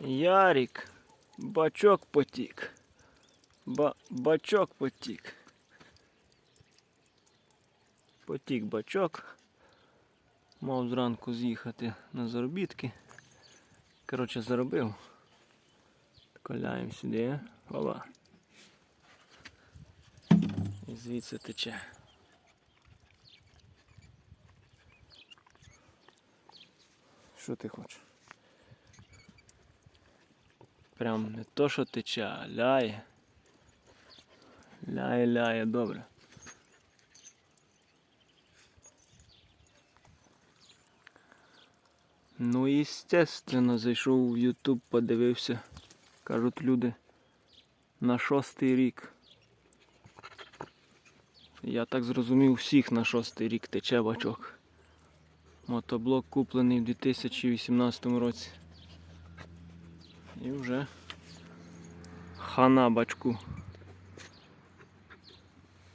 Ярік, бачок потік. Ба бачок потік. Потік бачок. Мав зранку з'їхати на заробітки. Коротше, заробив. Коляємо сюди. Ова. І звідси тече. Що ти хочеш? Прям не то, що тече, а ляє. Ляє, ляє, добре. Ну, естественно, зайшов в YouTube, подивився. Кажуть люди на шостий рік. Я так зрозумів, всіх на шостий рік тече бачок. Мотоблок куплений в 2018 році. І вже хана бачку.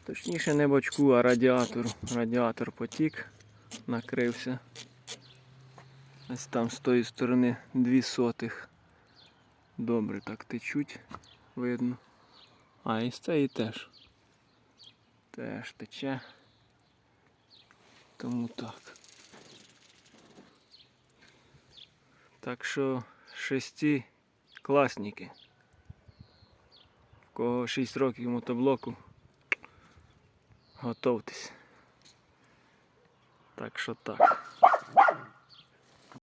Точніше не бачку, а радіатору. Радіатор потік, накрився. Ось там з тої сторони дві сотих. Добре так течуть, видно. А і з цієї теж. Теж тече. Тому так. Так що шесті класники. В кого 6 років мотоблоку. Готовтесь. Так що так.